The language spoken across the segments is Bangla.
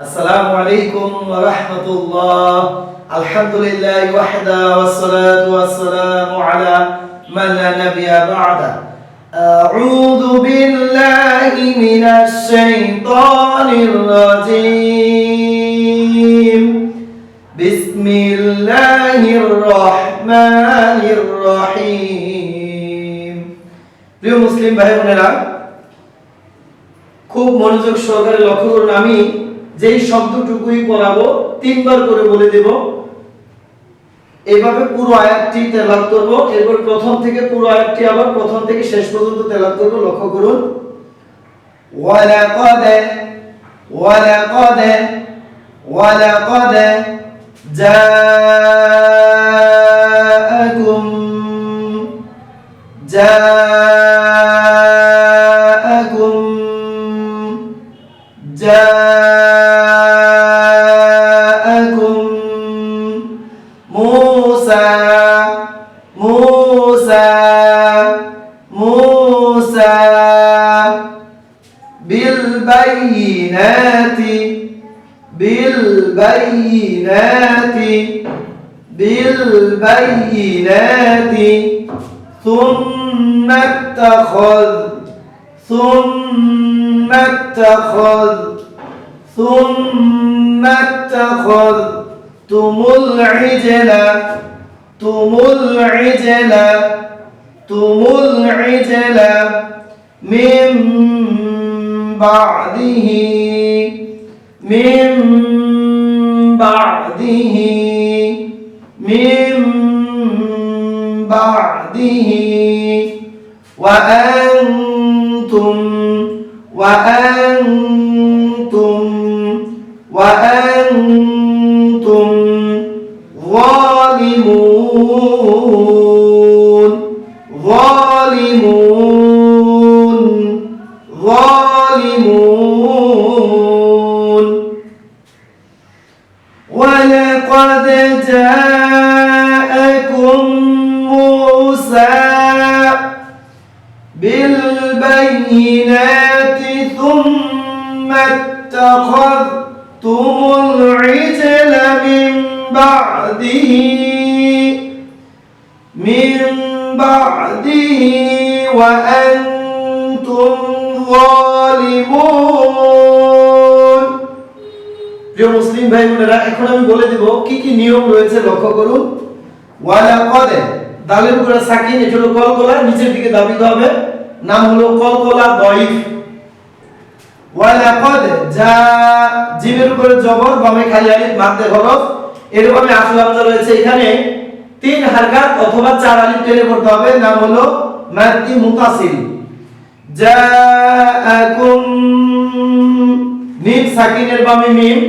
السلام عليكم ورحمة الله الحمد لله وحده والصلاة والسلام على من لا نبي بعده أعوذ بالله من الشيطان الرجيم بسم الله الرحمن الرحيم প্রিয় মুসলিম ভাই বোনেরা খুব মনোযোগ সহকারে লক্ষ্য করুন আমি যেই শব্দটুকুই পড়াবো, তিনবার করে বলে দেব। এইভাবে পুরো আয়াতটি তেলাওয়াত করব। এরপর প্রথম থেকে পুরো আয়াতটি আবার প্রথম থেকে শেষ পর্যন্ত তেলাওয়াত করব, লক্ষ্য করুন। ওয়ালাকাদ ওয়ালাকাদ ওয়ালাকাদ জাআকুম জাআকুম بالبينات بالبينات بالبينات ثم اتخذ ثم اتخذ ثم اتخذتم العجل تم العجل تم العجل من بعده من بعده من بعده وأنتم وأنتم وأنتم ظالمون. بالبينات ثم اتخذتم العجل من بعده من بعده وأنتم ظالمون প্রিয় মুসলিম ভাই বোনেরা এখন আমি বলে দেব কি কি নিয়ম রয়েছে লক্ষ্য করুন ওয়ালা কদে দালের উপরে সাকিন এটা হলো কলকলা নিচের দিকে দাবিতে হবে নাম হলো কলকলা দইফ ওয়ালা কদে যা জিমের উপরে জবর, বামে খালি আলিফ মাদ্দে হরফ। এরকম আসল হামজা রয়েছে এখানে। তিন হারকাত অথবা চার আলিফ টেনে পড়তে হবে। নাম হলো মাদ্দি মুতাসিল। জাআকুম মিম সাকিনের বামে মিম।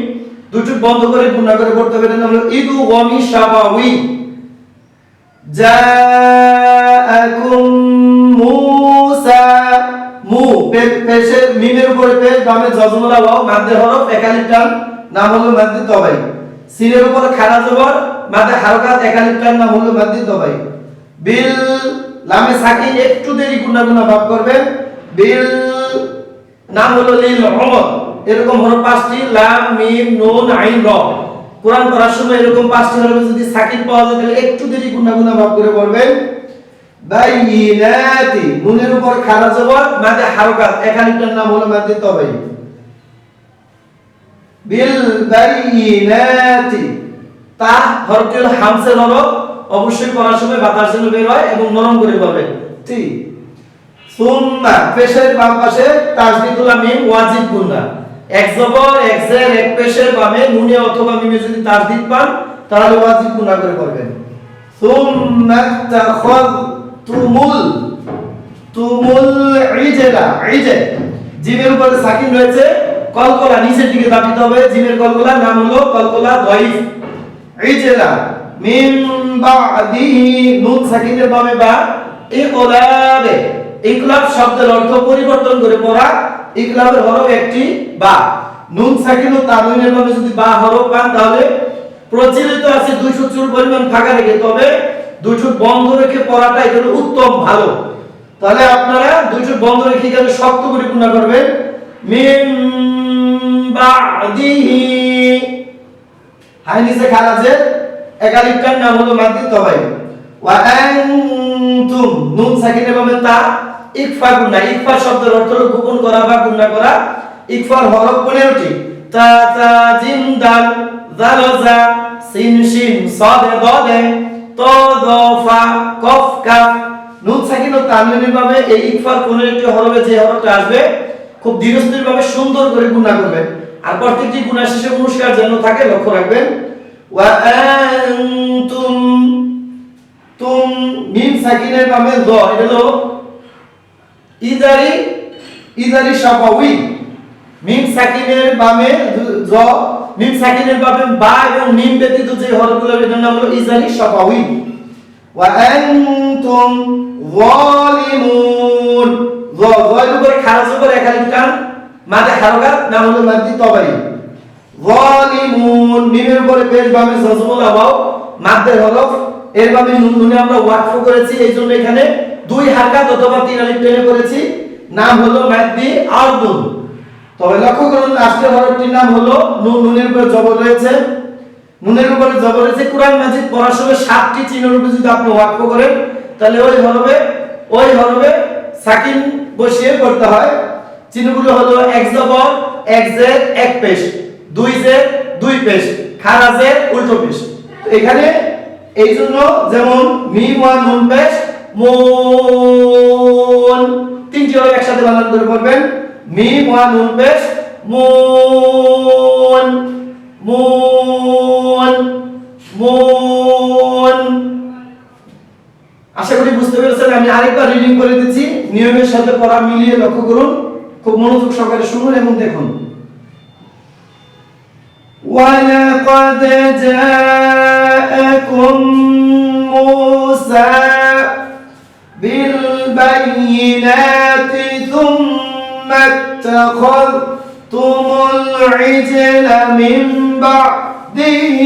দুটো বন্ধ করে গুণা করে পড়তে হবে। নাম হলো ইদু ওয়ামি শাবাউই। জাআকুম জজমলা হরফ নাম হলো তবাই। উপর খাড়া জবর হারকাত নাম হলো তবাই। বিল লামে সাকিন একটু দেরি গুণা ভাব করবেন। বিল নাম হলো লিল অমর এরকম পাঁচটি, লাম, মিম, নুন, আইন, র। কোরআন পড়ার সময় এরকম পাঁচটি হরফে যদি সাকিন পাওয়া যায়, তাহলে একটু দেরি গুণা গুণা ভাব করে পড়বেন। বাইনাতি, নুনের উপর জবর মাঝে হারকাত একালিটার নাম হলো মাঝে তবাই। বিল বাইনাতি, তা হামসের হরফ অবশ্যই সময় বাতাস যেন বের হয় এবং নরম করে সুন্না, পেশের বাম পাশে তাসদিদুল মিম ওয়াজিব গুন্না। এক জবর, এক জের, এক পেশের বামে নুনে অথবা মিমে যদি তাসদিদ পান, তাহলে ওয়াজিব গুন্না করে পড়বেন। সুম্মা তাখাযতুমুল তুমুল তুমুল ইজলা ইজে জিমের উপরে সাকিন রয়েছে, কলকলা, নিচের দিকে দাবিতে হবে জিমের কলকলা, নাম হলো কলকলা দইফ ইজলা মিন বাদিহি নুন সাকিনের বামে বা ইকলাবে। ইকলাব শব্দের অর্থ পরিবর্তন করে পড়া, ইকলাবের হরফ একটি বা। নুন সাকিন ও তানউনের বামে যদি বা হরফ পান তাহলে প্রচলিত আছে দুইশো চুর পরিমাণ ফাঁকা রেখে, তবে দুইশো বন্ধ রেখে পড়াটা এটা উত্তম ভালো। তাহলে আপনারা দুইশো বন্ধ রেখে গেলে শক্ত করে গুণা করবেন। মিম বাদিহি। হাই নিচে খারাজের একালিফটার নাম হলো মাদ্দি তবাই। ওয়া আনতুম, নুন সাকিনের ভাবে তা ইকফা গুণা। ইকফা শব্দের অর্থ হলো গোপন করা বা গুণা করা। ইকফার হরফ 15টি তা তা জিম দাল জালজা সিন শিন সাদে দদে ত দ ফা কফ কাফ, নুন সাকিন ও তানবিনের ভাবে এই ইকফার 15টি হরফে যে হরফটা আসবে, খুব ধীরস্থির ভাবে সুন্দর করে গুণা করবেন। আর প্রত্যেকটি গুণা শেষে পুরস্কার যেন থাকে, লক্ষ্য রাখবেন। ওয়া আনতুম, তুম মিম সাকিনের বামে দ এটা হলো ইদারি ইদারি সাফাউই মিম সাকিনের বামে জ মিম সাকিনের বামে বা এবং মিম ব্যতীত যে হরফগুলো এটার নাম হলো ইজারি সাফাউই ওয়া আনতুম যালিমুন। জ জয়ের উপরে খারাজ উপরে একালিক টান মাঝে হারকাত নাম হলো মাদ্দি তবারি? যালিমুন মিমের উপরে পেশ বামে জজমুল আবাও মাদ্দের হরফ এর বামে নুন নুনে আমরা ওয়াকফ করেছি, এই জন্য এখানে দুই হারকাত অথবা তিন আলিফ টেনে করেছি। নাম হলো মাদ্দি আরদুন। তবে লক্ষ্য করুন লাস্টের হরফটির নাম হলো নুন নুনের উপরে জবর রয়েছে। নুনের উপরে জবর রয়েছে। কোরআন মাজিদ পড়ার সময় সাতটি চিহ্নের উপরে যদি আপনি ওয়াকফ করেন, তাহলে ওই হরফে ওই হরফে সাকিন বসিয়ে পড়তে হয়। চিহ্নগুলো হলো এক জবর, এক জের এক পেশ। দুই জের দুই পেশ। খারাজের উল্টো পেশ। এখানে এই জন্য যেমন মিম ওয়া নুন, পেশ মুন তিনটি হরফ একসাথে বানান করে পড়বেন। মিম ওয়া নুন পেশ মুন মুন মুন আশা করি বুঝতে পেরেছেন আমি আরেকবার রিডিং করে দিচ্ছি নিয়মের সাথে পড়া মিলিয়ে লক্ষ্য করুন খুব মনোযোগ সহকারে শুনুন এবং দেখুন ولقد جاءكم موسى بالبينات ثم اتخذتم العجل من بعده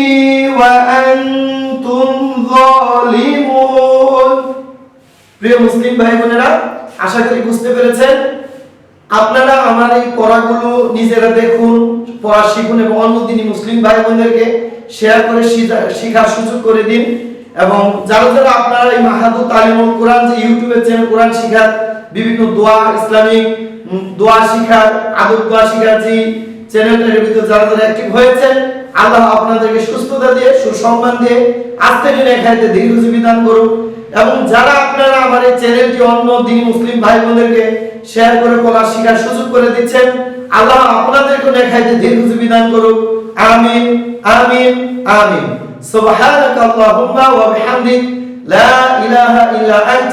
وأنتم ظالمون প্রিয় মুসলিম ভাই বোনেরা আশা করি বুঝতে পেরেছেন আপনারা আমার এই পড়াগুলো নিজেরা দেখুন পড়া শিখুন এবং অন্য দিনই মুসলিম ভাই বোনদেরকে শেয়ার করে শিখা- শিখার সুযোগ করে দিন এবং যারা যারা আপনারা এই মাহাদু তালিমুল কোরআন যে ইউটিউবের চ্যানেল কোরআন শিখার বিভিন্ন দোয়া ইসলামিক উম, দোয়া শিখার, আদব দোয়া শিখার যে চ্যানেলটার ভিতরে যারা যারা অ্যাক্টিভ হয়েছেন, আল্লাহ আপনাদেরকে সুস্থতা দিয়ে, সুসম্মান দিয়ে আস্তে দিনে খাইতে দীর্ঘজীবী দান করুন এবং যারা আপনারা আমার এই চ্যানেলটি অন্য দিন মুসলিম ভাই বোনদেরকে শেয়ার করে পড়া শেখার সুযোগ করে দিচ্ছেন, আল্লাহ আপনাদেরকে দেখাইতে দীর্ঘজীবী দান করুক। আমিন আমিন আমিন। সুবহানাকা আল্লাহুম্মা ওয়া বিহামদিক, লা ইলাহা ইল্লা আন্ত।